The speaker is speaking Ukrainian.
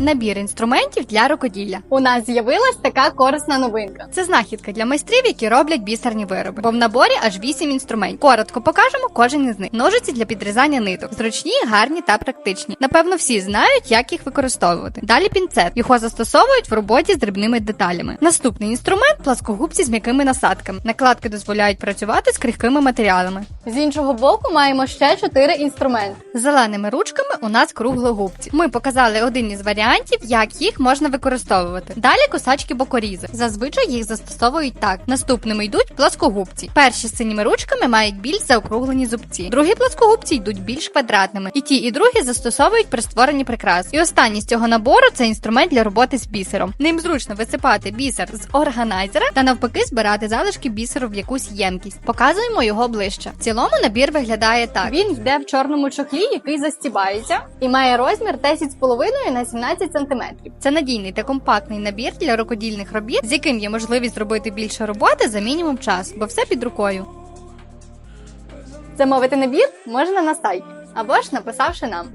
Набір інструментів для рукоділля. У нас з'явилась така корисна новинка. Це знахідка для майстрів, які роблять бісерні вироби. Бо в наборі аж 8 інструментів. Коротко покажемо кожен із них. Ножиці для підрізання ниток. Зручні, гарні та практичні. Напевно, всі знають, як їх використовувати. Далі пінцет. Його застосовують в роботі з дрібними деталями. Наступний інструмент пласкогубці з м'якими насадками. Накладки дозволяють працювати з крихкими матеріалами. З іншого боку маємо ще чотири інструменти. З зеленими ручками у нас круглогубці. Ми показали один із варіантів, як їх можна використовувати. Далі косачки бокорізи. Зазвичай їх застосовують так. Наступними йдуть плоскогубці. Перші з синіми ручками мають більш заокруглені зубці. Другі плоскогубці йдуть більш квадратними. І ті, і другі застосовують при створенні прикрас. І останній з цього набору це інструмент для роботи з бісером. Ним зручно висипати бісер з органайзера та навпаки збирати залишки бісеру в якусь ємкість. Показуємо його ближче. В цілому набір виглядає так. Він йде в чорному чохлі, який застібається, і має розмір 10,5 на 17 см. Це надійний та компактний набір для рукодільних робіт, з яким є можливість зробити більше роботи за мінімум час, бо все під рукою. Замовити набір можна на сайті або ж написавши нам.